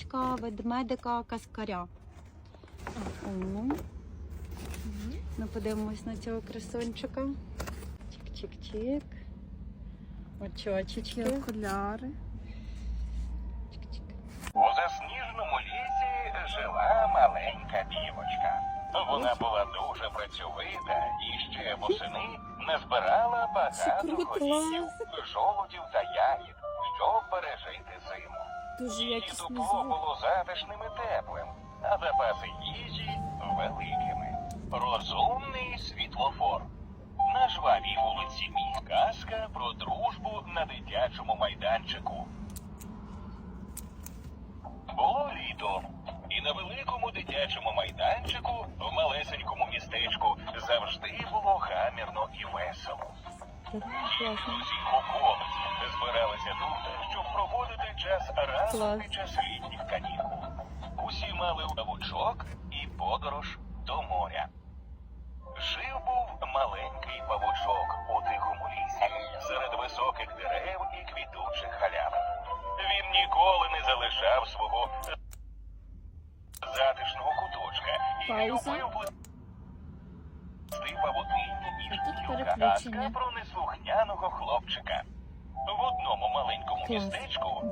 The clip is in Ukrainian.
лисичка, ведмедика, каскаря. О, ну подивимось на цього красунчика. Чик-чик-чик. Очочечки. Окуляри. Чик-чик. У засніженому лісі жила маленька дівочка. Вона була дуже працьовита і ще восени назбирала багато горіхів, жолудів та ягід, пережити зиму. Дуже дупло звук. було затишним і теплим, а запаси їжі великими. Розумний світлофор. На жвавій вулиці міг казка про дружбу на дитячому майданчику. Було літо, і на великому дитячому майданчику в малесенькому містечку завжди було гамірно і весело. Друзі околиць Клас. літніх канікул. Усі мали павучок і подорож до моря. Жив був маленький павучок у тихому лісі, серед високих дерев і квітучих халявин. Він ніколи не залишав свого затишного куточка і Пауза. любив плести павутиння і. Казка про неслухняного хлопчика. В одному маленькому містечку